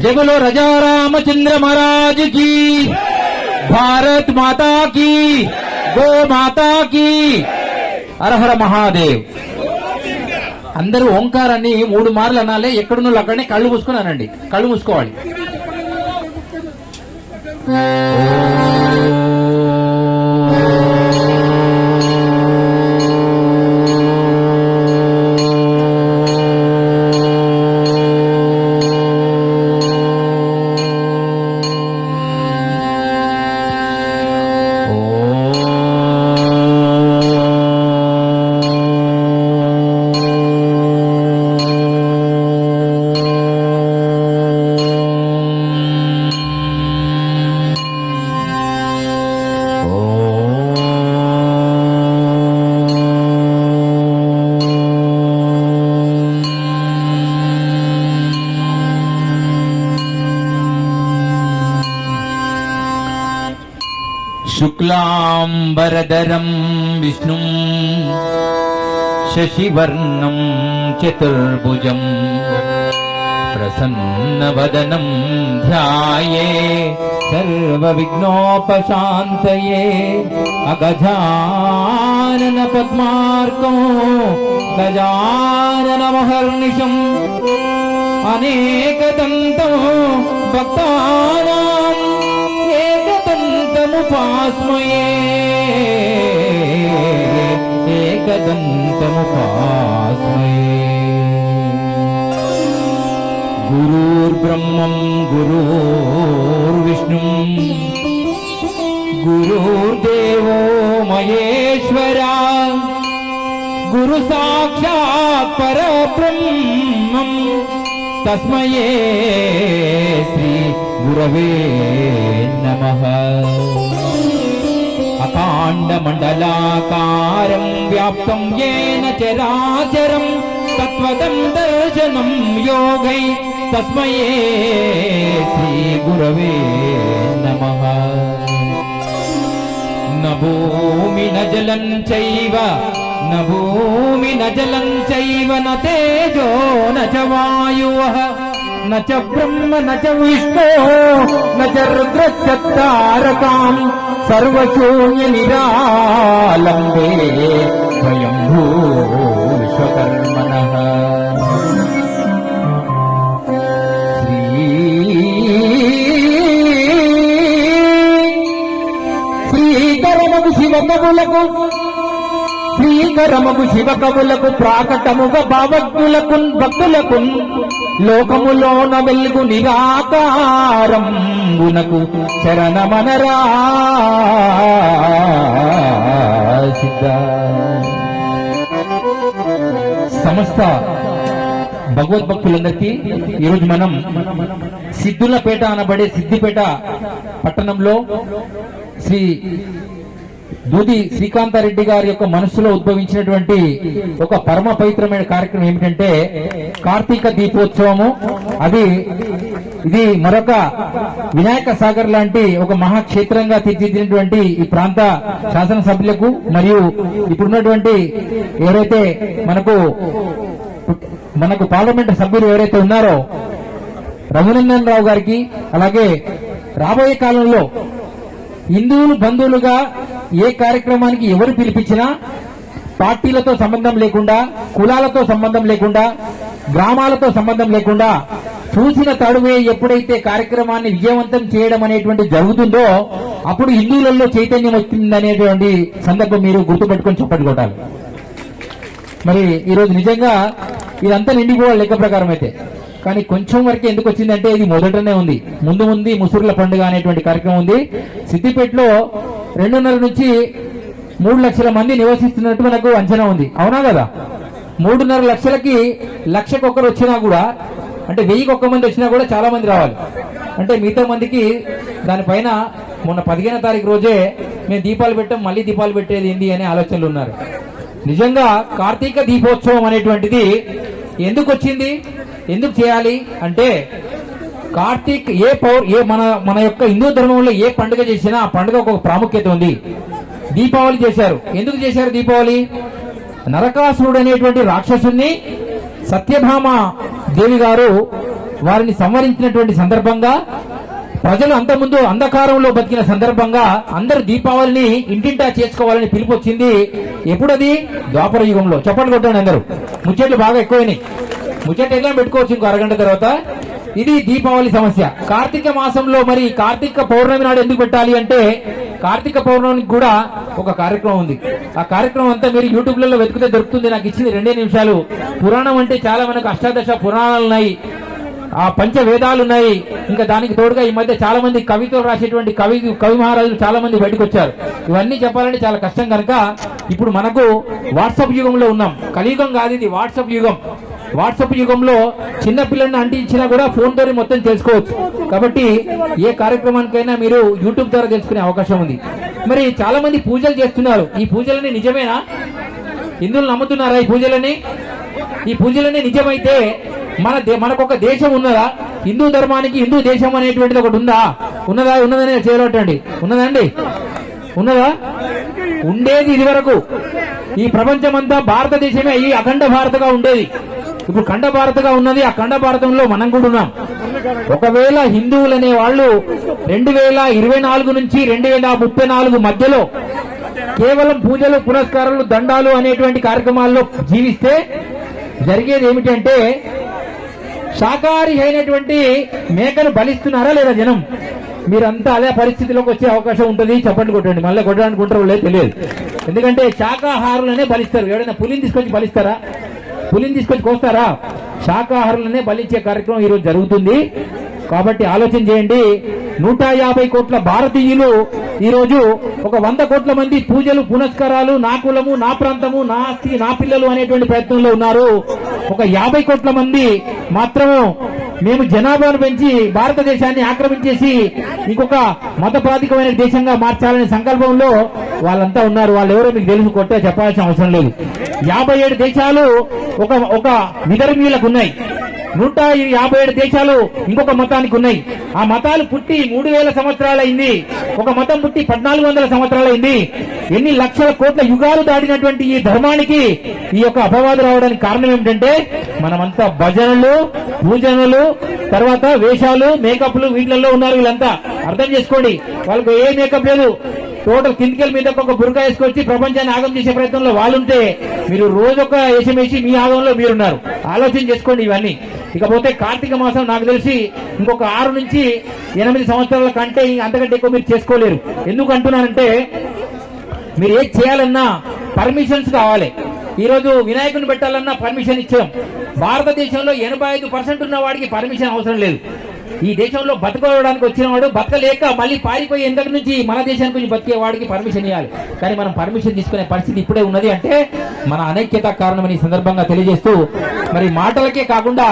జగలో రజా రామచంద్ర మహారాజ్కి. భారత్ మాతా కి. గో మాతా కి. హరహర మహాదేవ్. అందరూ ఓంకారాన్ని మూడు మార్లు అనాలి ఎక్కడున్న అక్కడనే కళ్ళు మూసుకుని అనండి. కళ్ళు మూసుకోవాలి. विष्णुम् शशिवर्णम् चतुर्भुजम् प्रसन्नवदनम् ध्याये सर्वविघ्नोपशान्तये अगजानन पद्मार्को गजानन अनेकदन्तो भक्ता అనేకదంతం భక్తానాం ఏకదంతముపాస్మయే గురుర్బ్రహ్మం గురుర్విష్ణు గురుర్దేవో మహేశ్వరా. గురు సాక్షాత్ పరబ్రహ్మం. తస్మయే శ్రీ గురవే నమః. అకాండమండలాకారం వ్యాప్తం ఏన చరాచరం తత్వతం దర్శనం యోగై తస్మయే శ్రీ గురవే నమః న భూమి న జలం చైవ న భూమి న జలం చైవ న తేజో న చ వాయుః న చ బ్రహ్మ న చ విష్ణో న చ రుద్రశ్చ తారకాం సర్వశూన్య నిరాలంబే స్వయం భూ విశ్వకర్మణః శ్రీ శ్రీకరమగు శివకవులకు శివ కవులకు ప్రాకటముగా భావజ్ఞులకు భక్తులకు లోకములోన వెలుగు నిరాకారం గునకు శరణమనరా సిద్ధ. సమస్త భగవద్భక్తులందరికీ ఈరోజు మనం సిద్ధులపేట అనబడే సిద్దిపేట పట్టణంలో శ్రీ దూది శ్రీకాంతారెడ్డి గారి యొక్క మనస్సులో ఉద్భవించినటువంటి ఒక పరమ పవిత్రమైన కార్యక్రమం ఏమిటంటే కార్తీక దీపోత్సవము. అది ఇది మరొక వినాయక సాగర్ లాంటి ఒక మహాక్షేత్రంగా తీర్చిదిద్దినటువంటి ఈ ప్రాంత శాసనసభ్యులకు మరియు ఇప్పుడున్నటువంటి ఎవరైతే మనకు మనకు పార్లమెంట్ సభ్యులు ఎవరైతే ఉన్నారో రఘునందన్ రావు గారికి అలాగే రాబోయే కాలంలో హిందువులు బంధువులుగా ఏ కార్యక్రమానికి ఎవరు పిలిపించినా పార్టీలతో సంబంధం లేకుండా కులాలతో సంబంధం లేకుండా గ్రామాలతో సంబంధం లేకుండా చూసిన తడువే ఎప్పుడైతే కార్యక్రమాన్ని విజయవంతం చేయడం అనేటువంటి జరుగుతుందో అప్పుడు హిందువులలో చైతన్యం వచ్చిందనేటువంటి సందర్భం మీరు గుర్తుపెట్టుకుని చెప్పండి కొట్టాలి. మరి ఈరోజు నిజంగా ఇదంతా నిండిపోవాలి లెక్క ప్రకారం అయితే. కానీ కొంచెం వరకు ఎందుకు వచ్చిందంటే ఇది మొదటనే ఉంది. ముందు ముందు ముసురుల పండుగ అనేటువంటి కార్యక్రమం ఉంది. సిద్దిపేటలో రెండున్నర నుంచి మూడు లక్షల మంది నివసిస్తున్నట్టు మనకు అంచనా ఉంది. అవునా కదా? మూడున్నర లక్షలకి లక్షకు ఒకరు వచ్చినా కూడా అంటే వెయ్యికి ఒక్క మంది వచ్చినా కూడా చాలా మంది రావాలి. అంటే మిగతా మందికి దానిపైన మొన్న పదిహేనో తారీఖు రోజే మేము దీపాలు పెట్టాం మళ్ళీ దీపాలు పెట్టేది ఏంటి అనే ఆలోచనలు ఉన్నారు. నిజంగా కార్తీక దీపోత్సవం అనేటువంటిది ఎందుకు వచ్చింది? ఎందుకు చేయాలి? అంటే కార్తీక్ ఏ పౌర్ ఏ మన మన యొక్క హిందూ ధర్మంలో ఏ పండుగ చేసినా ఆ పండుగ ఒక ప్రాముఖ్యత ఉంది. దీపావళి చేశారు. ఎందుకు చేశారు దీపావళి? నరకాసురుడు అనేటువంటి రాక్షసుని సత్యభామ దేవి గారు వారిని సంవరించినటువంటి సందర్భంగా ప్రజలు అంతకుముందు అంధకారంలో బతికిన సందర్భంగా అందరు దీపావళిని ఇంటింటా చేసుకోవాలని పిలుపు వచ్చింది ఎప్పుడది? ద్వాపర యుగంలో. చెప్పండి కొట్టండి అందరూ. ముచ్చట్లు బాగా ఎక్కువైనాయి. ముచ్చట్లు ఎట్లా పెట్టుకోవచ్చు ఇంకో అరగంట తర్వాత. ఇది దీపావళి సమస్య. కార్తీక మాసంలో మరి కార్తీక పౌర్ణమి నాడు ఎందుకు పెట్టాలి అంటే కార్తీక పౌర్ణమికి కూడా ఒక కార్యక్రమం ఉంది. ఆ కార్యక్రమం అంతా మీరు యూట్యూబ్లలో వెతికితే దొరుకుతుంది. నాకు ఇచ్చింది రెండే నిమిషాలు. పురాణం అంటే చాలా మనకు అష్టాదశ పురాణాలు ఉన్నాయి. ఆ పంచ వేదాలు ఉన్నాయి. ఇంకా దానికి తోడుగా ఈ మధ్య చాలా మంది కవితలు రాసేటువంటి కవి కవి మహారాజులు చాలా మంది బయటకు వచ్చారు. ఇవన్నీ చెప్పాలంటే చాలా కష్టం కనుక ఇప్పుడు మనకు వాట్సాప్ యుగంలో ఉన్నాం. కలియుగం కాదు ఇది వాట్సాప్ యుగం. వాట్సాప్ యుగంలో చిన్న పిల్లల్ని అంటించినా కూడా ఫోన్ ద్వారా మొత్తం తెలుసుకోవచ్చు. కాబట్టి ఏ కార్యక్రమానికైనా మీరు యూట్యూబ్ ద్వారా తెలుసుకునే అవకాశం ఉంది. మరి చాలా మంది పూజలు చేస్తున్నారు. ఈ పూజలని నిజమేనా? హిందువులు నమ్ముతున్నారా ఈ పూజలని ఈ పూజలని నిజమైతే మన దే- మనకు ఒక దేశం ఉన్నదా? హిందూ ధర్మానికి హిందూ దేశం అనేటువంటిది ఒకటి ఉందా? ఉన్నదా? ఉన్నదని చేరటండి ఉన్నదండి ఉన్నదా? ఉండేది ఇది వరకు ఈ ప్రపంచమంతా భారతదేశమే అయ్యి అఖండ భారతగా ఉండేది. ఇప్పుడు ఖండ భారతగా ఉన్నది ఆ ఖండ భారతంలో మనం కూడా ఉన్నాం. ఒకవేళ హిందువులు అనే వాళ్ళు రెండు వేల ఇరవై నాలుగు నుంచి రెండు వేల ముప్పై నాలుగు మధ్యలో కేవలం పూజలు పురస్కారాలు దండాలు అనేటువంటి కార్యక్రమాల్లో జీవిస్తే జరిగేది ఏమిటంటే శాకాహారి అయినటువంటి మేకను బలిస్తున్నారా లేదా జనం? మీరంతా అదే పరిస్థితిలోకి వచ్చే అవకాశం ఉంటుంది. చప్పట్లు కొట్టండి. మళ్ళీ కొట్టడానికి ఉంటారో లేదు తెలియదు. ఎందుకంటే శాకాహారులనే బలిస్తారు. ఎవరైనా పులిని తీసుకొచ్చి బలిస్తారా? పులిని తీసుకొచ్చి కోస్తారా? శాకాహారులనే బలించే కార్యక్రమం ఈరోజు జరుగుతుంది. కాబట్టి ఆలోచన చేయండి. నూట యాభై కోట్ల భారతీయులు ఈరోజు ఒక వంద కోట్ల మంది పూజలు పునస్కారాలు నా కులము నా ప్రాంతము నా ఆస్తి నా పిల్లలు అనేటువంటి ప్రయత్నంలో ఉన్నారు. ఒక యాభై కోట్ల మంది మాత్రము మేము జనాభాను పెంచి భారతదేశాన్ని ఆక్రమించేసి ఇంకొక మతప్రాతికమైన దేశంగా మార్చాలనే సంకల్పంలో వాళ్ళంతా ఉన్నారు. వాళ్ళు ఎవరో మీకు తెలుసు కొట్టే చెప్పాల్సిన అవసరం లేదు. యాభై ఏడు దేశాలు ఒక ఒక విధర్మీయులకు ఉన్నాయి. నూట యాభై ఏడు దేశాలు ఇంకొక మతానికి ఉన్నాయి. ఆ మతాలు పుట్టి మూడు వేల సంవత్సరాలైంది. ఒక మతం పుట్టి పద్నాలుగు వందల సంవత్సరాలైంది. ఎన్ని లక్షల కోట్ల యుగాలు దాటినటువంటి ఈ ధర్మానికి ఈ యొక్క అపవాదు రావడానికి కారణం ఏమిటంటే మనమంతా భజనలు పూజనలు తర్వాత వేషాలు మేకప్లు వీటిలలో ఉన్నారు వీళ్ళంతా అర్థం చేసుకోండి. వాళ్ళకు ఏ మేకప్ లేదు. టోటల్ కిందికెళ్ళి మీద ఒక బురక వేసుకొచ్చి ప్రపంచాన్ని ఆగం చేసే ప్రయత్నంలో వాళ్ళుంటే మీరు రోజొక వేషం వేసి మీ ఆగంలో మీరున్నారు. ఆలోచన చేసుకోండి ఇవన్నీ. ఇకపోతే కార్తీక మాసం నాకు తెలిసి ఇంకొక ఆరు నుంచి ఎనిమిది సంవత్సరాల కంటే అంతకంటే ఎక్కువ మీరు చేసుకోలేరు. ఎందుకు అంటున్నానంటే మీరు ఏం చేయాలన్నా పర్మిషన్స్ కావాలి. ఈరోజు వినాయకుని పెట్టాలన్నా పర్మిషన్ ఇచ్చాం. భారతదేశంలో ఎనభై ఐదు పర్సెంట్ ఉన్న వాడికి పర్మిషన్ అవసరం లేదు. ఈ దేశంలో బతకడానికి వచ్చిన వాడు బతకలేక మళ్ళీ పారిపోయి ఎందుకు నుంచి మన దేశానికి వచ్చి బతికే వాడికి పర్మిషన్ ఇవ్వాలి కానీ మనం పర్మిషన్ తీసుకునే పరిస్థితి ఇప్పుడే ఉన్నది అంటే మన అనైక్యత కారణమని ఈ సందర్భంగా తెలియజేస్తూ మరి మాటలకే కాకుండా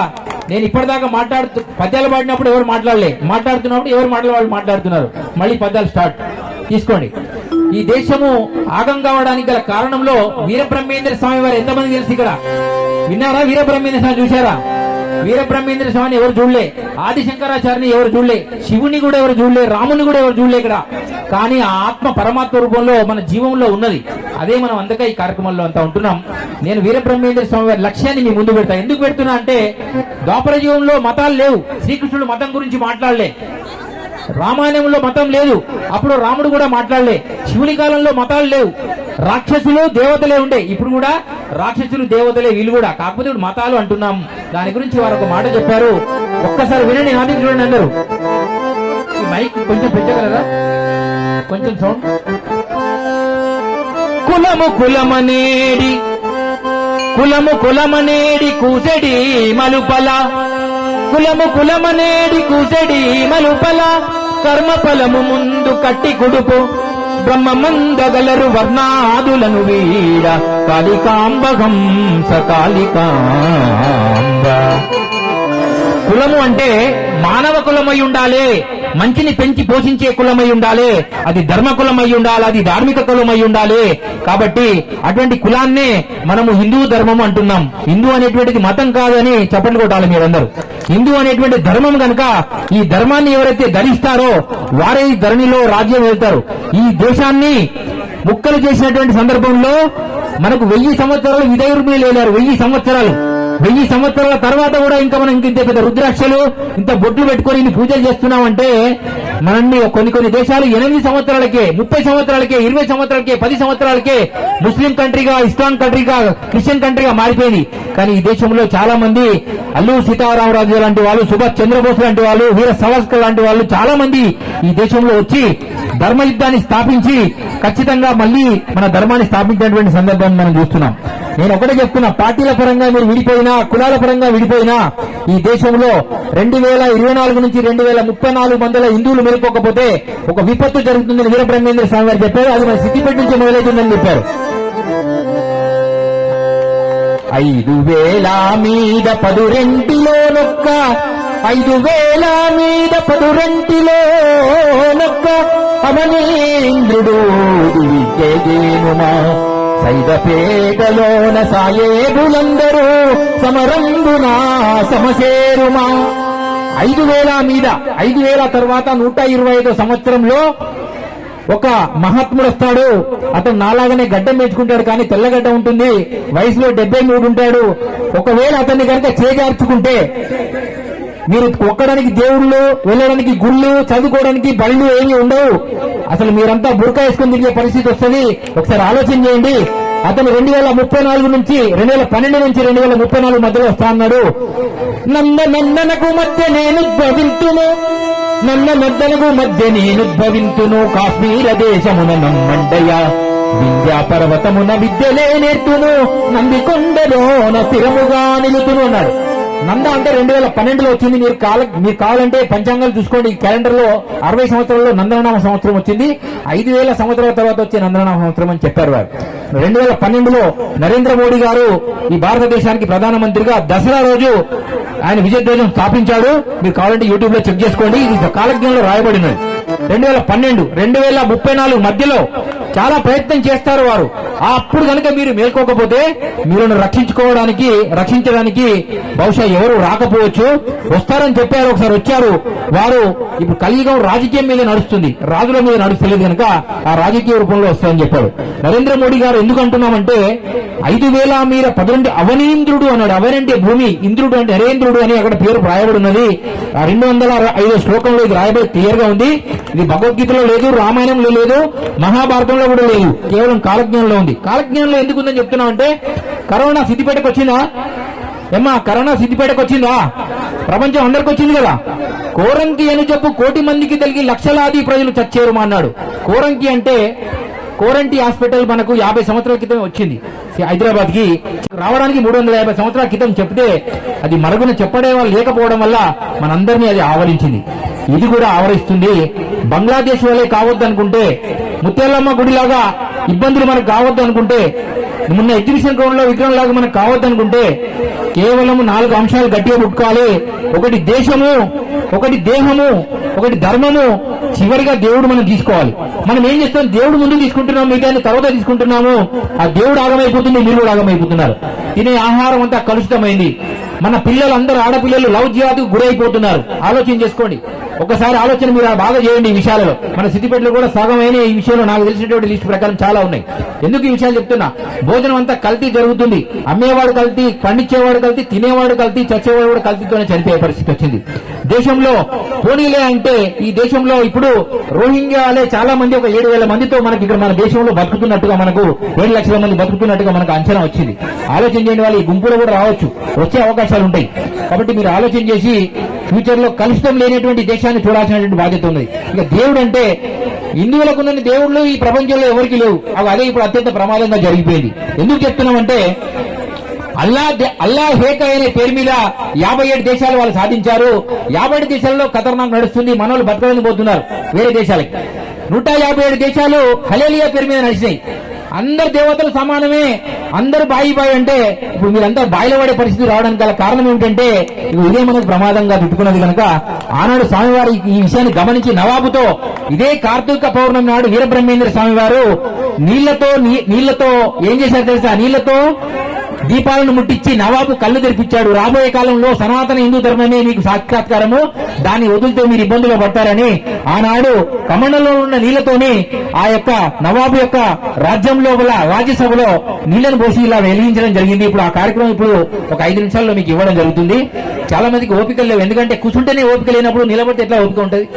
నేను ఇప్పటిదాకా మాట్లాడుతూ పద్యాలు పాడినప్పుడు ఎవరు మాట్లాడలే. మాట్లాడుతున్నప్పుడు ఎవరు మాటలు వాళ్ళు మాట్లాడుతున్నారు. మళ్ళీ పద్యాలు స్టార్ట్ తీసుకోండి. ఈ దేశము ఆగం కావడానికి గల కారణంలో వీరబ్రహ్మేంద్ర స్వామి వారు ఎంతమంది తెలుసు ఇక్కడ? విన్నారా? వీరబ్రహ్మేంద్ర స్వామి చూశారా? వీరబ్రహ్మేంద్ర స్వామిని ఎవరు చూడలే ఆది శంకరాచార్యని ఎవరు చూడలే శివుని కూడా ఎవరు చూడలే రాముని కూడా ఎవరు చూడలే ఇక్కడ. కానీ ఆ ఆత్మ పరమాత్మ రూపంలో మన జీవంలో ఉన్నది. అదే మనం అందుకే ఈ కార్యక్రమంలో అంతా ఉంటున్నాం. నేను వీరబ్రహ్మేంద్ర స్వామి వారి లక్ష్యాన్ని మీ ముందు పెడతా. ఎందుకు పెడుతున్నా అంటే ద్వాపర జీవంలో మతాలు లేవు. శ్రీకృష్ణుడు మతం గురించి మాట్లాడలే. రామాయణంలో మతం లేదు. అప్పుడు రాముడు కూడా మాట్లాడలే. శివుని కాలంలో మతాలు లేవు. రాక్షసులు దేవతలే ఉండే. ఇప్పుడు కూడా రాక్షసులు దేవతలే వీళ్ళు కూడా. కాకపోతే ఇప్పుడు మతాలు అంటున్నాం. దాని గురించి వారు ఒక మాట చెప్పారు. ఒక్కసారి వినండి నాది చూడండి అందరూ. ఈ మైక్ కొంచెం పెంచగలరా? కొంచెం సౌండ్? కులము కులమనేడి కులము కులమనేడి కూసెడి మలుపల. కులము కులమనేడి కూసెడి మలుపల. కర్మ ఫలము ముందు కట్టి కుడుపు. బ్రహ్మమందగలరు వర్ణాదులను వీడ. కాళికాంబగం సకాళికాంబ. కులము అంటే మానవ కులమై ఉండాలి. మంచిని పెంచి పోషించే కులమై ఉండాలి అది ధర్మ కులమై ఉండాలి అది ధార్మిక కులమై ఉండాలి. కాబట్టి అటువంటి కులాన్నే మనము హిందూ ధర్మం అంటున్నాం. హిందూ అనేటువంటిది మతం కాదని చెప్పండి కొట్టాలి మీరందరూ. హిందూ అనేటువంటి ధర్మం కనుక ఈ ధర్మాన్ని ఎవరైతే ధరిస్తారో వారే ఈ ధరణిలో రాజ్యం వెళ్తారు. ఈ దేశాన్ని ముక్కలు చేసినటువంటి సందర్భంలో మనకు వెయ్యి సంవత్సరాలు విదయుర్మి లేనారు వెయ్యి సంవత్సరాలు. వెయ్యి సంవత్సరాల తర్వాత కూడా ఇంకా మనం ఇంత ఇంత పెద్ద రుద్రాక్షలు ఇంత బొట్లు పెట్టుకొని పూజలు చేస్తున్నామంటే మనల్ని కొన్ని కొన్ని దేశాలు ఎనిమిది సంవత్సరాలకే ముప్పై సంవత్సరాలకే ఇరవై సంవత్సరాలకే పది సంవత్సరాలకే ముస్లిం కంట్రీగా ఇస్లాం కంట్రీగా క్రిస్టియన్ కంట్రీగా మారిపోయింది కానీ ఈ దేశంలో చాలా మంది అల్లు సీతారామరాజు లాంటి వాళ్ళు సుభాష్ చంద్రబోస్ లాంటి వాళ్ళు వీర సవాస్కర్ లాంటి వాళ్ళు చాలా మంది ఈ దేశంలో వచ్చి ధర్మ యుద్ధాన్ని స్థాపించి ఖచ్చితంగా మళ్ళీ మన ధర్మాన్ని స్థాపించినటువంటి సందర్భాన్ని మనం చూస్తున్నాం. నేను ఒకటే చెప్తున్నా పార్టీల పరంగా మీరు విడిపోయినా కులాల పరంగా విడిపోయినా ఈ దేశంలో రెండు వేల ఇరవై నాలుగు నుంచి రెండు వేల ముప్పై నాలుగు మందిల హిందువులు మేల్కోకపోతే ఒక విపత్తు జరుగుతుందని వీరబ్రహ్మేంద్ర స్వామి గారు చెప్పారు. అది మన సిద్దిపేట నుంచి మొదలవుతుందని చెప్పారు. ఐదు వేల మీద పదు రెంటిలో నొక్క ఐదు వేల మీద పదు రెంటిలో నొక్క అమనేంద్రుడు దివిజేనుమా సైదపేటలోన సాయేబులందరూ సమరంబునా సమసేరుమా ఐదు వేల మీద ఐదు వేల తర్వాత నూట ఇరవై ఐదో సంవత్సరంలో ఒక మహాత్ముడు వస్తాడు. అతను నాలాగానే గడ్డం పెంచుకుంటాడు కానీ తెల్లగడ్డ ఉంటుంది. వయసులో డెబ్బై మూడు ఉంటాడు. ఒకవేళ అతన్ని కనుక చేజార్చుకుంటే మీరు ఒక్కడానికి దేవుళ్ళు వెళ్ళడానికి గుళ్ళు చదువుకోవడానికి బళ్ళు ఏమీ ఉండవు. అసలు మీరంతా బురకా వేసుకుని తిరిగే పరిస్థితి వస్తుంది. ఒకసారి ఆలోచన చేయండి. అతను రెండు వేల ముప్పై నాలుగు నుంచి రెండు వేల పన్నెండు నుంచి రెండు వేల ముప్పై నాలుగు మధ్యలో వస్తా అన్నాడు. నంద నందనకు మధ్య నేను భవింతును నన్న నద్దనకు మధ్య నేనుద్భవింతును కాశ్మీర దేశమున నమ్మండయ విద్యా పర్వతమున విద్యలే నేర్తును. నందికొండలోన స్థిరముగా నిలుతును అన్నాడు. నంద అంటే రెండు వేల పన్నెండులో వచ్చింది. మీరు కాల మీరు కావాలంటే పంచాంగాలు చూసుకోండి. క్యాలెండర్లో అరవై సంవత్సరాల్లో నందనామ సంవత్సరం వచ్చింది. ఐదు వేల సంవత్సరాల తర్వాత వచ్చే నందనామ సంవత్సరం అని చెప్పారు వారు. రెండు వేల పన్నెండులో నరేంద్ర మోడీ గారు ఈ భారతదేశానికి ప్రధానమంత్రిగా దసరా రోజు ఆయన విజయధ్వజం స్థాపించాడు. మీరు కావాలంటే యూట్యూబ్లో చెక్ చేసుకోండి. ఇది కాలజ్ఞంలో రాయబడినది. రెండు వేల పన్నెండు రెండు వేల ముప్పై నాలుగు మధ్యలో చాలా ప్రయత్నం చేస్తారు వారు. ఆ అప్పుడు కనుక మీరు మేల్కోకపోతే మీరు రక్షించుకోవడానికి రక్షించడానికి బహుశా ఎవరు రాకపోవచ్చు. వస్తారని చెప్పారు ఒకసారి వచ్చారు. వారు ఇప్పుడు కలియుగం రాజకీయం మీద నడుస్తుంది. రాజుల మీద నడుస్తలేదు కనుక ఆ రాజకీయ రూపంలో వస్తారని చెప్పారు. నరేంద్ర మోడీ గారు ఎందుకు అంటున్నామంటే ఐదు వేల మీద పదరెండు అవనీంద్రుడు అన్నాడు. అవనంటే భూమి ఇంద్రుడు అంటే నరేంద్రుడు అని అక్కడ పేరు రాయబడి ఉన్నది ఆ రెండు వందల ఐదో శ్లోకంలో ఇది రాయబడి క్లియర్గా ఉంది. ఇది భగవద్గీతలో లేదు రామాయణంలో లేదు మహాభారతంలో కూడా లేదు కేవలం కాలజ్ఞానంలో ఉంది. కాలజ్ఞానంలో ఎందుకు ఉందని చెప్తున్నామంటే కరోనా సిద్దిపేటకు వచ్చిందా? ఏమ్మా కరోనా సిద్దిపేటకు వచ్చిందా? ప్రపంచం అందరికి వచ్చింది కదా. కోరంకి అని చెప్పు కోటి మందికి తెలిగి లక్షలాది ప్రజలు చచ్చేరు మా అన్నాడు. కోరంకి అంటే కోరంటి హాస్పిటల్ మనకు యాభై సంవత్సరాల క్రితం వచ్చింది. హైదరాబాద్కి రావడానికి మూడు వందల యాభై సంవత్సరాల క్రితం చెప్తే అది మరుగున చెప్పడే వాళ్ళు లేకపోవడం వల్ల మనందరినీ అది ఆవరించింది. ఇది కూడా ఆవరిస్తుంది. బంగ్లాదేశ్ వాళ్ళే కావద్దు అనుకుంటే ముత్యాలమ్మ గుడిలాగా ఇబ్బందులు మనకు కావద్దు అనుకుంటే మొన్న ఎగ్జిబిషన్ గ్రౌండ్లో విగ్రహం లాగా మనకు కావద్దు అనుకుంటే కేవలం నాలుగు అంశాలు గట్టిగా పుట్టుకోవాలి ఒకటి దేశము ఒకటి దేహము ఒకటి ధర్మము. చివరిగా దేవుడు మనం తీసుకోవాలి. మనం ఏం చేస్తాం? దేవుడు ముందు తీసుకుంటున్నాం మిగతా తర్వాత తీసుకుంటున్నాము. ఆ దేవుడు ఆగమైపోతుంది మీరు కూడా ఆగమైపోతున్నారు. తినే ఆహారం అంతా కలుషితమైంది. మన పిల్లలు అందరూ ఆడపిల్లలు లవ్ జీవాతికి గురైపోతున్నారు. ఆలోచన చేసుకోండి. ఒకసారి ఆలోచన మీరు బాగా చేయండి ఈ విషయాలలో. మన సిద్దిపేటలో కూడా సగమైన ఈ విషయంలో. నాకు తెలిసినటువంటి లిస్ట్ ప్రకారం చాలా ఉన్నాయి. ఎందుకు ఈ విషయాలు చెప్తున్నా? భోజనం అంతా కల్తీ జరుగుతుంది. అమ్మేవాడు కల్తీ పండించేవాడు కల్తీ తినేవాడు కల్తీ చచ్చేవాడు కూడా కల్తీతోనే చనిపోయే పరిస్థితి వచ్చింది. దేశంలో పోనీలే అంటే ఈ దేశంలో ఇప్పుడు రోహింగ్యాలే చాలా మంది ఒక ఏడు వేల మందితో మనకి ఇక్కడ మన దేశంలో బతుకుతున్నట్టుగా మనకు ఏడు లక్షల మంది బతుకుతున్నట్టుగా మనకు అంచనా వచ్చింది. ఆలోచన చేయని వాళ్ళు ఈ గుంపులో కూడా రావచ్చు. వచ్చే అవకాశాలు ఉంటాయి. కాబట్టి మీరు ఆలోచన చేసి ఫ్యూచర్లో కలుషితం లేనటువంటి దేశాన్ని చూడాల్సినటువంటి బాధ్యత ఉంది. ఇక దేవుడు అంటే హిందువులకు ఉన్న దేవుళ్ళు ఈ ప్రపంచంలో ఎవరికి లేవు. అవి అదే ఇప్పుడు అత్యంత ప్రమాదంగా జరిగిపోయింది. ఎందుకు చెప్తున్నామంటే అల్లా దే- అల్లా హేక అనే పేరు మీద యాభై ఏడు దేశాలు వాళ్ళు సాధించారు. యాభై ఏడు దేశాల్లో ఖతర్నాక్ నడుస్తుంది. మనోళ్ళు బతకలేని పోతున్నారు వేరే దేశాలకి. నూట యాభై ఏడు దేశాలు హలేలియా పేరు మీద నడిచినాయి. అందరు దేవతలు సమానమే. అందరు బాయి బాయి అంటే ఇప్పుడు మీరంతా బాయిలో పడే పరిస్థితి రావడానికి గల కారణం ఏమిటంటే ఇవి ఇదే మనకు ప్రమాదంగా చుట్టుకున్నది కనుక ఆనాడు స్వామివారి ఈ విషయాన్ని గమనించి నవాబుతో ఇదే కార్తీక పౌర్ణమి నాడు వీరబ్రహ్మేంద్ర స్వామి వారు నీళ్ళతో నీ- నీళ్ళతో ఏం చేశారు తెలుసా? నీళ్ళతో దీపాలను ముట్టించి నవాబు కళ్ళు తెరిపించాడు. రాబోయే కాలంలో సనాతన హిందూ ధర్మమే మీకు సాక్షాత్కారము. దాన్ని వదిలితే మీరు ఇబ్బందులు పడతారని ఆనాడు కమండలో ఉన్న నీళ్ళతోనే ఆ యొక్క నవాబు యొక్క రాజ్యం లోపల రాజ్యసభలో నీళ్ళను పోసి ఇలా వెలిగించడం జరిగింది. ఇప్పుడు ఆ కార్యక్రమం ఇప్పుడు ఒక ఐదు నిమిషాల్లో మీకు ఇవ్వడం జరుగుతుంది. చాలా మందికి ఓపిక లేవు. ఎందుకంటే కూర్చుంటేనే ఓపిక లేనప్పుడు నిలబడితే ఎట్లా ఓపిక ఉంటుంది?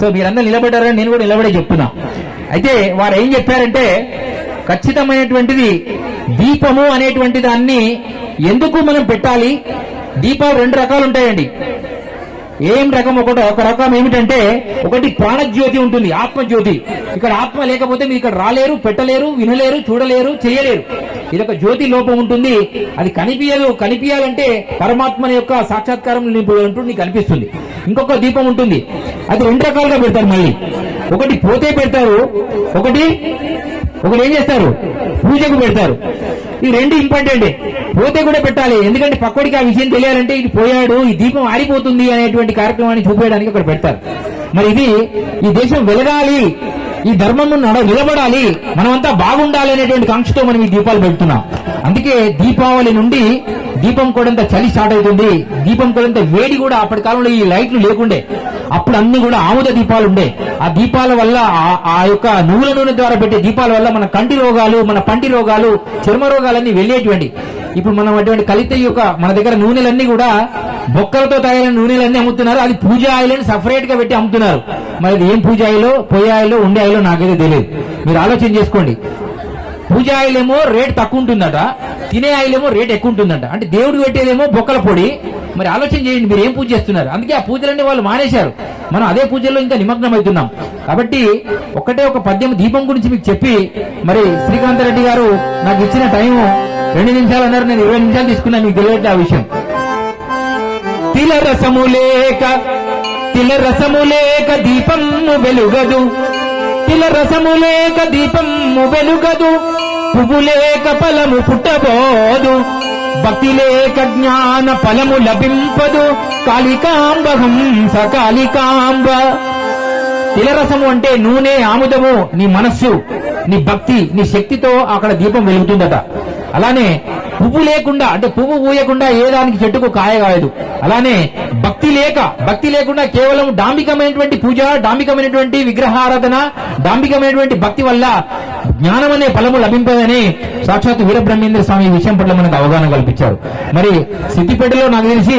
సో మీరందరూ నిలబడ్డారని నేను కూడా నిలబడే చెప్తున్నా. అయితే వారు ఏం చెప్పారంటే ఖచ్చితమైనటువంటిది దీపము అనేటువంటి దాన్ని ఎందుకు మనం పెట్టాలి? దీపాలు రెండు రకాలు ఉంటాయండి. ఏం రకం ఒకటి ఒక రకం ఏమిటంటే ఒకటి ప్రాణజ్యోతి ఉంటుంది ఆత్మజ్యోతి. ఇక్కడ ఆత్మ లేకపోతే మీరు ఇక్కడ రాలేరు పెట్టలేరు వినలేరు చూడలేరు చేయలేరు. ఇది ఒక జ్యోతి లోపం ఉంటుంది. అది కనిపించదు. కనిపించాలంటే పరమాత్మ యొక్క సాక్షాత్కారం నీకు నీకు కనిపిస్తుంది. ఇంకొక దీపం ఉంటుంది. అది రెండు రకాలుగా పెడతారు మళ్ళీ. ఒకటి పోతే పెడతారు ఒకటి ఒకరు ఏం చేస్తారు? పూజకు పెడతారు. ఈ రెండు ఇంపార్టెంట్ పోతే కూడా పెట్టాలి. ఎందుకంటే పక్కడికి ఆ విషయం తెలియాలంటే ఇది పోయాడు ఈ దీపం ఆరిపోతుంది అనేటువంటి కార్యక్రమాన్ని చూపించడానికి అక్కడ పెడతారు. మరి ఇది ఈ దేశం వెలగాలి ఈ ధర్మము నడ నిలబడాలి మనమంతా బాగుండాలి అనేటువంటి కాంక్షతో మనం ఈ దీపాలు పెడుతున్నాం. అందుకే దీపావళి నుండి దీపం కూడా చలి స్టార్ట్ అవుతుంది. దీపం కూడా వేడి కూడా అప్పటి కాలంలో ఈ లైట్లు లేకుండే. అప్పుడు అన్ని కూడా ఆముద దీపాలు ఉండే. ఆ దీపాల వల్ల ఆ- ఆ యొక్క నువ్వుల నూనె ద్వారా పెట్టే దీపాల వల్ల మన కంటి రోగాలు మన పంటి రోగాలు చర్మ రోగాలన్నీ వెళ్ళేటువంటి ఇప్పుడు మనం అటువంటి కలిత యొక్క మన దగ్గర నూనెలన్నీ కూడా బొక్కలతో తయారైన నూనెలన్నీ అమ్ముతున్నారు. అది పూజ ఆయిల్ అని సపరేట్గా పెట్టి అమ్ముతున్నారు. మరి ఏం పూజ ఆయిలో పొయ్యి ఆయిలో ఉండే ఆయిలో నాకైతే తెలియదు. మీరు ఆలోచన చేసుకోండి. పూజ ఆయిల్ ఏమో రేట్ తక్కువ ఉంటుందట తినే ఆయిల్ ఏమో రేట్ ఎక్కువ ఉంటుందంట. అంటే దేవుడు పెట్టేదేమో బొక్కల పొడి మరి ఆలోచన చేయండి మీరు ఏం పూజ చేస్తున్నారు? అందుకే ఆ పూజలన్నీ వాళ్ళు మానేశారు. మనం అదే పూజల్లో ఇంకా నిమగ్నం అవుతున్నాం కాబట్టి ఒకటే ఒక పద్యం దీపం గురించి మీకు చెప్పి మరి శ్రీకాంత్ రెడ్డి గారు నాకు ఇచ్చిన టైం రెండు నిమిషాలు అన్నారు నేను ఇరవై నిమిషాలు తీసుకున్నాను మీకు తెలియట్లే ఆ విషయం. తిలరసము లేక తిలరసము లేక దీపము వెలుగదు. తిలరసము లేక దీపము వెలుగదు. పువ్వు లేక ఫలము పుట్టబోదు. భక్తి లేక జ్ఞాన ఫలము లభింపదు. కాళికాంబ హంస కాళికాంబ. తిలరసము అంటే నూనె ఆముదము నీ మనస్సు నీ భక్తి నీ శక్తితో అక్కడ దీపం వెలుగుతుందట. అలానే పువ్వు లేకుండా అంటే పువ్వు పూయకుండా ఏ దానికి చెట్టుకు కాయ కాయదు అలానే భక్తి లేక భక్తి లేకుండా కేవలం డాంబికమైనటువంటి పూజ డాంబికమైనటువంటి విగ్రహారాధన డాంబికమైనటువంటి భక్తి వల్ల జ్ఞానం అనే ఫలము లభింపదని సాక్షాత్ వీరబ్రహ్మేంద్ర స్వామి విషయం పట్ల మనకు అవగాహన కల్పించారు. మరి సిద్దిపేటలో నాకు తెలిసి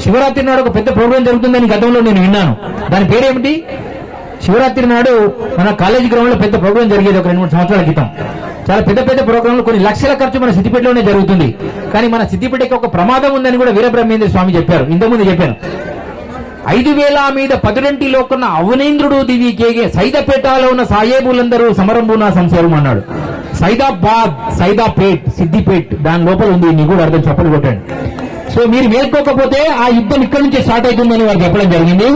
శివరాత్రి నాడు ఒక పెద్ద ప్రోగ్రాం జరుగుతుందని గతంలో నేను విన్నాను. దాని పేరేమిటి? శివరాత్రి నాడు మన కాలేజీ గ్రౌండ్లో పెద్ద ప్రోగ్రాం జరిగేది ఒక రెండు మూడు సంవత్సరాల క్రితం. చాలా పెద్ద పెద్ద ప్రోగ్రాంలు కొన్ని లక్షల ఖర్చు మన సిద్దిపేటలోనే జరుగుతుంది. కానీ మన సిద్దిపేటకి ఒక ప్రమాదం ఉందని కూడా వీరబ్రహ్మేంద్ర స్వామి చెప్పారు. ఇంతకుముందు చెప్పాను. ఐదు వేల మీద పదురంటిలో కొన్న అవనేంద్రుడు దివి కేగే సైదాపేటలో ఉన్న సాయేబులందరూ సమరంబున సంసారం అన్నాడు. సైదాబాద్ సైదాపేట్ సిద్దిపేట్ దాని లోపల ఉంది నీకు కూడా అర్థం చెప్పలు కొట్టండి. సో మీరు మేల్కోకపోతే ఆ యుద్ధం ఇక్కడి నుంచే స్టార్ట్ అవుతుందని వారు చెప్పడం జరిగింది.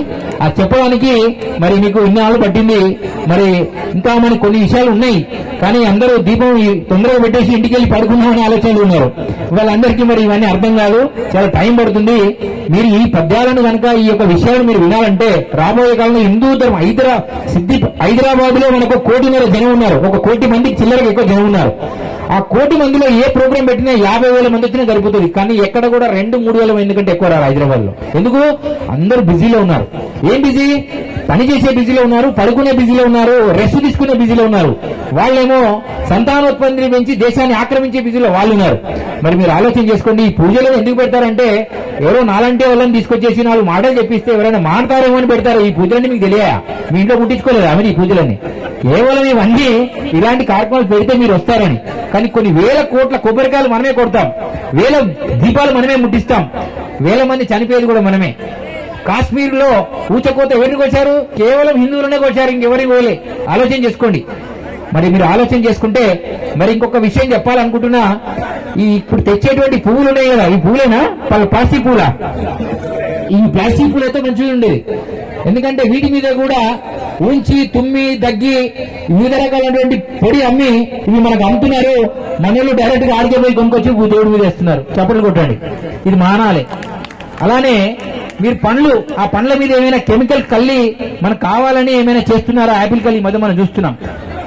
ఆ చెప్పడానికి మరి మీకు ఇన్నాళ్ళు పట్టింది. మరి ఇంకా మన కొన్ని విషయాలు ఉన్నాయి. కానీ అందరూ దీపం ఈ తొందరగా పెట్టేసి ఇంటికి వెళ్ళి పడుకుందామని ఆలోచనలు ఉన్నారు. వాళ్ళందరికీ మరి ఇవన్నీ అర్థం కాదు. చాలా టైం పడుతుంది. మీరు ఈ పద్యాలను కనుక ఈ యొక్క విషయాలు మీరు వినాలంటే రాబోయే కాలంలో హిందూ ధర్మం హైదరా సిద్ధి హైదరాబాద్లో మనకు కోటిన్నర జనం ఉన్నారు. ఒక కోటి మందికి చిల్లరగా ఎక్కువ జనం ఉన్నారు. ఆ కోటి మందిలో ఏ ప్రోగ్రాం పెట్టినా యాభై వేల మంది వచ్చినా సరిపోతుంది. కానీ ఎక్కడ కూడా రెండు మూడు వేల మంది కంటే ఎక్కువ రారు హైదరాబాద్లో ఎందుకు? అందరూ బిజీలో ఉన్నారు. ఏం బిజీ? పని చేసే బిజీలో ఉన్నారు పడుకునే బిజీలో ఉన్నారు రెస్ట్ తీసుకునే బిజీలో ఉన్నారు. వాళ్ళేమో సంతానోత్పత్తిని పెంచి దేశాన్ని ఆక్రమించే బిజీలో వాళ్ళు ఉన్నారు. మరి మీరు ఆలోచన చేసుకోండి ఈ పూజలు ఎందుకు పెడతారంటే ఎవరో నాలంటే వాళ్ళని తీసుకొచ్చేసి నాలుగు మాటలు చెప్పిస్తే ఎవరైనా మాడతారేమో అని పెడతారు. ఈ పూజలన్నీ మీకు తెలియా మీ ఇంట్లో ముట్టించుకోలేదా మీరు ఈ పూజలన్నీ? కేవలం ఇవన్నీ ఇలాంటి కార్యక్రమాలు పెడితే మీరు వస్తారని. కానీ కొన్ని వేల కోట్ల కొబ్బరికాయలు మనమే కొడతాం. వేల దీపాలు మనమే ముట్టిస్తాం. వేల మంది చనిపోయేది కూడా మనమే. కాశ్మీర్లో ఊచకోత ఎవరికి వచ్చారు కేవలం హిందువులనే వచ్చారు ఇంకెవరికి పోలే ఆలోచన చేసుకోండి. మరి మీరు ఆలోచన చేసుకుంటే మరి ఇంకొక విషయం చెప్పాలనుకుంటున్నా ఈ ఇప్పుడు తెచ్చేటువంటి పువ్వులు ఉన్నాయి కదా ఈ పువ్వులేనా ప్లాస్టిక్ పూల? ఈ ప్లాస్టిక్ పూలతో అయితే మంచిగా ఉండేది. ఎందుకంటే వీటి మీద కూడా ఉంచి తుమ్మి దగ్గి వివిధ రకాలైనటువంటి పొడి అమ్మి ఇవి మనకు అమ్ముతున్నారు. మనలో డైరెక్ట్గా ఆడికే కొనుకొచ్చి దేవుడి మీద వేస్తున్నారు. చప్పట్లు కొట్టండి. ఇది మానాలే. అలానే మీరు పండ్లు ఆ పండ్ల మీద ఏమైనా కెమికల్ కల్లి మనకు కావాలని ఏమైనా చేస్తున్నారా? యాపిల్ కల్లి మధ్య మనం చూస్తున్నాం.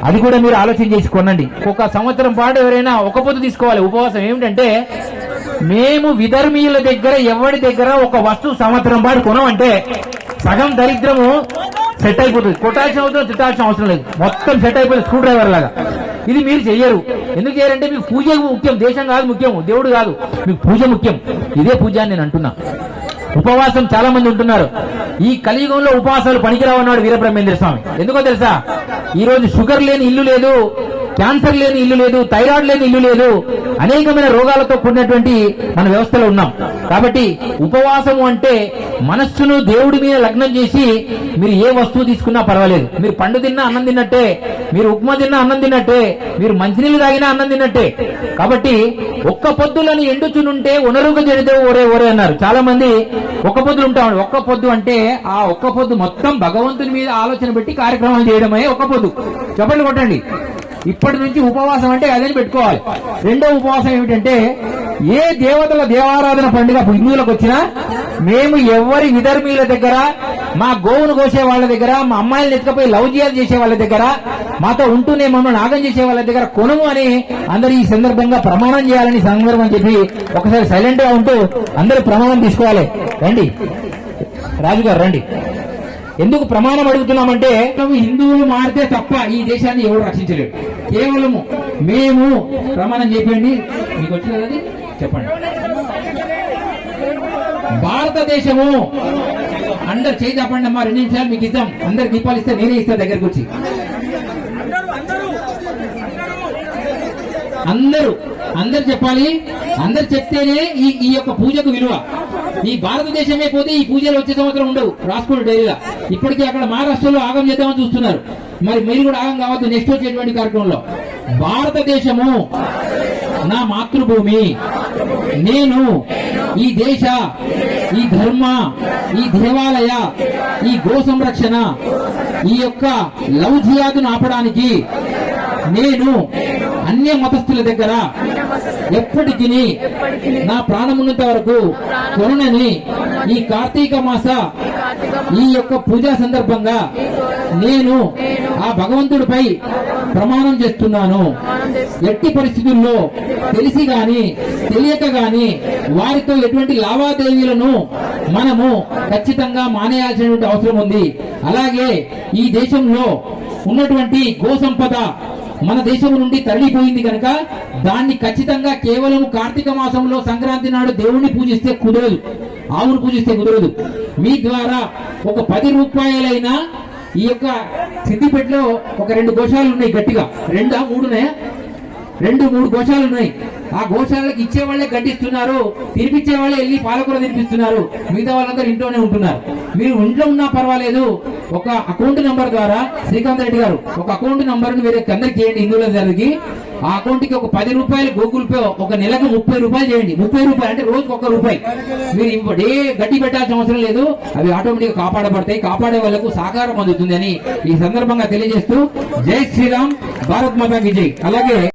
అది కూడా మీరు ఆలోచన చేసి కొనండి. ఒక సంవత్సరం పాటు ఎవరైనా ఒక పొద్దు తీసుకోవాలి. ఉపవాసం ఏమిటంటే మేము విధర్మీయుల దగ్గర ఎవరి దగ్గర ఒక వస్తువు సంవత్సరం పాటు కొనమంటే సగం దరిద్రము సెట్ అయిపోతుంది. కొట్టాల్సిన అవసరం తిట్టాల్సిన అవసరం లేదు. మొత్తం సెట్ అయిపోతుంది స్క్రూ డ్రైవర్ లాగా. ఇది మీరు చెయ్యరు. ఎందుకు చేయాలంటే మీకు పూజ ముఖ్యం. దేశం కాదు ముఖ్యం దేవుడు కాదు. మీకు పూజ ముఖ్యం. ఇదే పూజ అని నేను అంటున్నా. ఉపవాసం చాలా మంది ఉంటున్నారు. ఈ కలియుగంలో ఉపవాసాలు పనికిరావన్నాడు వీరబ్రహ్మేంద్ర స్వామి. ఎందుకో తెలుసా? ఈ రోజు షుగర్ లేని ఇల్లు లేదు. క్యాన్సర్ లేని ఇల్లు లేదు థైరాయిడ్ లేని ఇల్లు లేదు అనేకమైన రోగాలతో కూడినటువంటి మన వ్యవస్థలో ఉన్నాం. కాబట్టి ఉపవాసము అంటే మనస్సును దేవుడి మీద లగ్నం చేసి మీరు ఏ వస్తువు తీసుకున్నా పర్వాలేదు. మీరు పండు తిన్నా అన్నం తిన్నట్టే మీరు ఉప్మా తిన్నా అన్నం తిన్నట్టే మీరు మంచినీళ్ళు తాగినా అన్నం తిన్నట్టే. కాబట్టి ఒక్క పొద్దులను ఎండుచునుంటే ఒనరుగా జరిదే ఓరే ఓరే అన్నారు. చాలా మంది ఒక్క పొద్దులు ఉంటామండి ఒక్క పొద్దు అంటే ఆ ఒక్క పొద్దు మొత్తం భగవంతుని మీద ఆలోచన పెట్టి కార్యక్రమాలు చేయడమే ఒక్క పొద్దు. చెప్పండి కొట్టండి. ఇప్పటి నుంచి ఉపవాసం అంటే అదని పెట్టుకోవాలి. రెండో ఉపవాసం ఏమిటంటే ఏ దేవతల దేవారాధన పండుగ హిందువులకు వచ్చినా మేము ఎవరి విధర్మీల దగ్గర మా గోవును కోసే వాళ్ళ దగ్గర మా అమ్మాయిలను ఎత్తుకపోయి లవ్ జియాలు చేసే వాళ్ళ దగ్గర మాతో ఉంటూనే మమ్మల్ని నాగం చేసే వాళ్ళ దగ్గర కొనము అని అందరు ఈ సందర్భంగా ప్రమాణం చేయాలని సందర్భం చెప్పి ఒకసారి సైలెంట్గా ఉంటూ అందరూ ప్రమాణం తీసుకోవాలి. రండి. రాజుగారు రండి. ఎందుకు ప్రమాణం అడుగుతున్నామంటే హిందువులు మారితే తప్ప ఈ దేశాన్ని ఎవరు రక్షించలేడు కేవలము మేము ప్రమాణం చెప్పండి మీకు వచ్చింది చెప్పండి. భారతదేశము అందరు చేయి చెప్పండి అమ్మా రెండు నిమిషాలు మీకు ఇద్దాం అందరు దీపాలు ఇస్తే నేనే ఇస్తా దగ్గరకు వచ్చి. అందరూ అందరు చెప్పాలి. అందరు చెప్తేనే ఈ ఈ యొక్క పూజకు విలువ. ఈ భారతదేశమే పోతే ఈ పూజలు వచ్చే సంవత్సరం ఉండవు. రాసుకోండి డైరీగా ఇప్పటికీ అక్కడ మహారాష్ట్రలో ఆగం చేద్దామని చూస్తున్నారు. మరి మీరు కూడా ఆగం కావద్దు నెక్స్ట్ వచ్చేటువంటి కార్యక్రమంలో. భారతదేశము నా మాతృభూమి. నేను ఈ దేశ ఈ ధర్మ ఈ దేవాలయ ఈ గో సంరక్షణ ఈ యొక్క లవ్ జియాదును ఆపడానికి నేను అన్య మతస్థుల దగ్గర ఎప్పటికీ నా ప్రాణమున్నంత వరకు కొనని ఈ కార్తీక మాస ఈ యొక్క పూజా సందర్భంగా నేను ఆ భగవంతుడిపై ప్రమాణం చేస్తున్నాను. ఎట్టి పరిస్థితుల్లో తెలిసి గాని తెలియక గాని వారితో ఎటువంటి లావాదేవీలను మనము ఖచ్చితంగా మానేయాల్సినటువంటి అవసరం ఉంది. అలాగే ఈ దేశంలో ఉన్నటువంటి గో సంపద మన దేశం నుండి తరలిపోయింది కనుక దాన్ని ఖచ్చితంగా కేవలం కార్తీక మాసంలో సంక్రాంతి నాడు దేవుణ్ణి పూజిస్తే కుదరదు. ఆవును పూజిస్తే కుదరదు. మీ ద్వారా ఒక పది రూపాయలైనా ఈ యొక్క సిద్దిపేటలో ఒక రెండు గోశాలు ఉన్నాయి గట్టిగా. రెండా? మూడున్నాయా? రెండు మూడు గోశాలు ఉన్నాయి ఆ గోశాలకు ఇచ్చే వాళ్ళే గడ్డిస్తున్నారు తినిపించే వాళ్ళే వెళ్ళి పాలకూర తినిపిస్తున్నారు మిగతా వాళ్ళందరూ ఇంట్లోనే ఉంటున్నారు. మీరు ఇంట్లో ఉన్నా పర్వాలేదు ఒక అకౌంట్ నంబర్ ద్వారా శ్రీకాంత్ రెడ్డి గారు ఒక అకౌంట్ నంబర్ వేరే అందరికి చేయండి హిందువుల జరిగి ఆ అకౌంట్కి ఒక పది రూపాయలు గూగుల్ పే ఒక నెలకు ముప్పై రూపాయలు చేయండి. ముప్పై రూపాయలు అంటే రోజుకి ఒక రూపాయి. మీరు ఇప్పుడు ఏ గడ్డి పెట్టాల్సిన అవసరం లేదు అవి ఆటోమేటిక్గా కాపాడబడతాయి కాపాడే వాళ్ళకు సహకారం అందుతుంది అని ఈ సందర్భంగా తెలియజేస్తూ జై శ్రీరామ్ భారత్ మాతా విజయ్ అలాగే